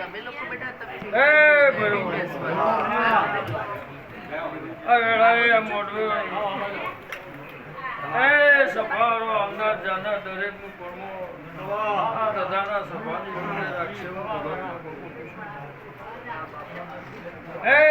તમે લોકો બેટા તમે એ બરોબર. એ સફારો આવનાર જાનાર દરેકનું પડવો દાદાના સભાની રાખશે એ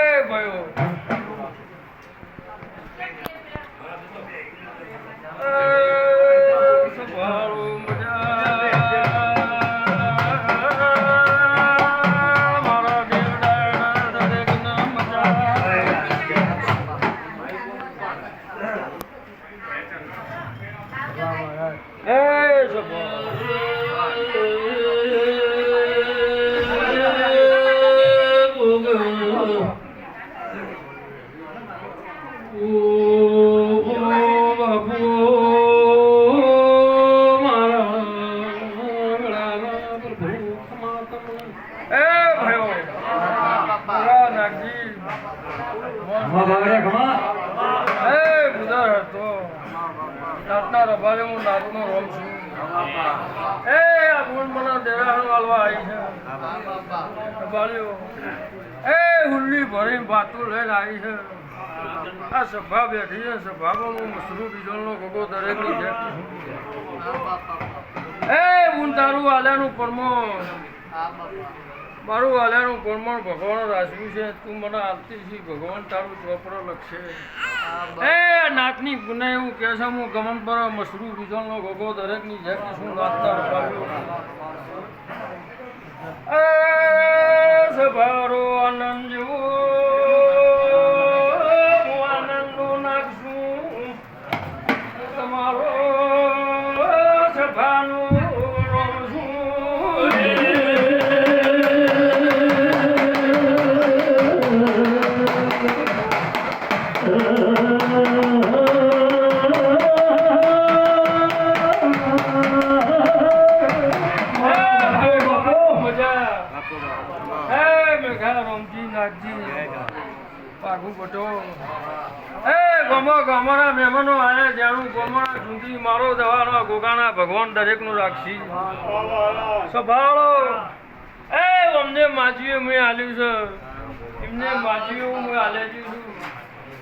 એ ગુદર હતો રાતના રભાલે હું નાતનો રોમ છું. એ આ ગુણ મને દેરાણ વાળવા આવી છે. રભાલ્યો એ હુલ્લી ભરીને ભાતું લઈને આવી છે. આ સભા બેઠી છે, સભામાં છે. એ હું તારું આલ્યાનું પરમો મારું આલ્યાનું પરમણ છે. તું મને આલતી છી, ભગવાન તારું ચોપડો લખશે. એ નાકની ગુને એવું કે છે, હું ગમન પર મસરૂ બીજોનો ગોગો દરેકની જેમ શું નાચતા રખાવ્યો સભારો આનંદ ગમાના મહેમાનો આયા જાણું ગમાના સુધી મારો દવાનો ગોગાના ભગવાન દરેકનું રાખશી. સભાળો. એ અમને માજીએ મેં હાલ્યું છે. એમને માજીઓ હું હાલે છું.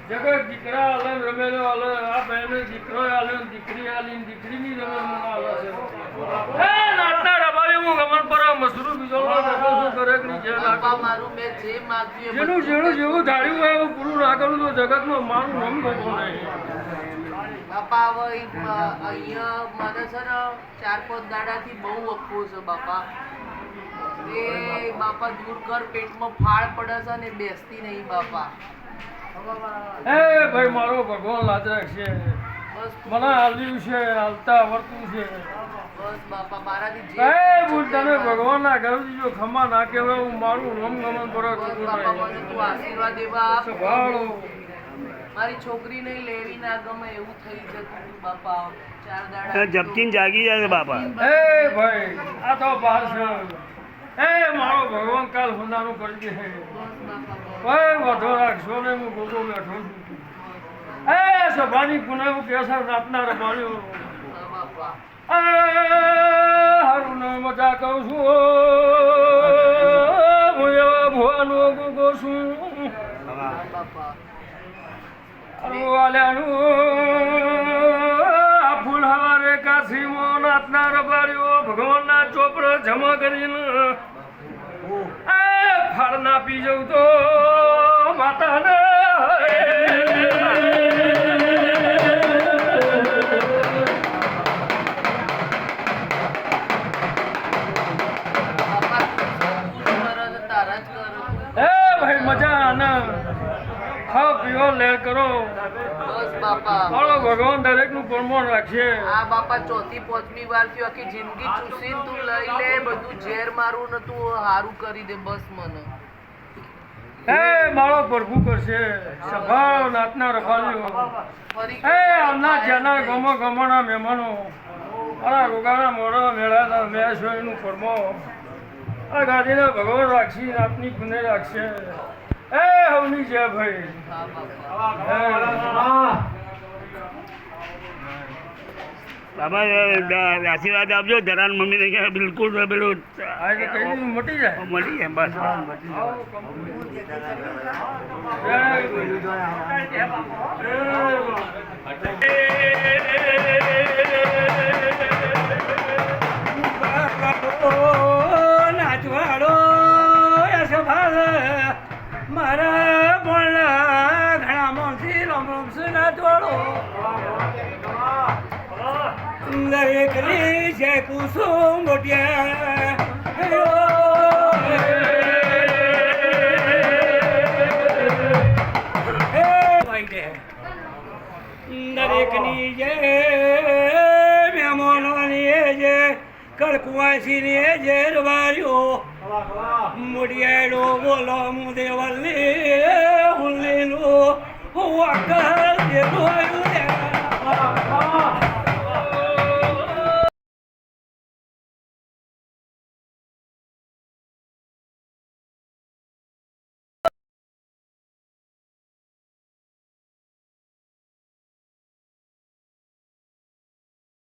જગત દીકરા આલે રમેલો આલે. આ બહેને દીકરો આલે દીકરી આલી દીકરીની રમે મને આલે છે. એ નાટના રબારી હું ગમન પર મસરૂ બીજો જેનું જેનું જેવું ધાર્યું હોય એવું પૂરું ના કરું તો જગતમાં મારું નામ ગમતું નહીં બાપા હવે અહીંયા મને છે ને ચાર પાંચ દાડાથી બહુ અફવો છે બાપા. એ બાપા દૂર કર પેટમાં ફાળ પડે છે ને બેસતી નહીં બાપા. એ ભાઈ મારો ભગવાન લાજ છે. મને હાલ્યું છે હાલતા આવડતું છે. બસ બાપા મારાથી એ જે ભૂલ તને ભગવાનના ઘરથી જો ખમા ના કહેવાય હું મારું રમ ગમન પર બસ બાપા મને તું આશીર્વાદ એવા મારી છોકરીને લેવી ના ગમે એવું થઈ જતું બાપા. ચાર તો દાડા ઝપકીને જાગી જાય છે બાપા. એ ભાઈ આ તો બહાર છે. એ મારો ભગવાન કાલ હોનાનું કરી દે બસ. કોઈ વધો રાખશો ને હું ગોગો બેઠો છું. એ સભાની પુનઃ કેસર રાતના રમાડ્યો બાપા. હારું ને મજા કહું છું. હું એવા ભુવાનો છું. ફૂલ હવારે કાશીમો નાથના રબાર્યો ભગવાનના ચોપડા જમા કરીને ફળ ના પી જવું તો માતાને. પીઓ લેર કરો. બસ બાપા. ભગવાન દરેકનું પ્રમાણ રાખશે. આ બાપા ચોથી પાંચમી વાર થયો. આખી જિંદગી ચૂસી તું લઈ લે બધું ઝેર મારું ને તું હારું કરી દે બસ મને. હે મારો પ્રભુ કરશે. સભાળો નાતના રફાલ્યો હે એ આમના જ્યાંના ગમો ગમોના મહેમાનો. મારા ગોગાના મોડા મેળાના મેં સોયનું પરમો આ ગાદીના ભગવાન રાખશી આપની ગુને રાખશે. એ હવની જય ભાઈ. બાબા આશીર્વાદ આપજો ધરાન મમ્મીને કે બિલકુલ પેલું. મટી જાય? મટી જાય બસ. નાચવાડો રમશે નાચવાડો દરેકની છે કુસુમ દરેકની જે મહેમાનોની જે કડકુવાસીની જે રવારીઓ મુડિયાડો બોલો મુદેવલની walk the hell?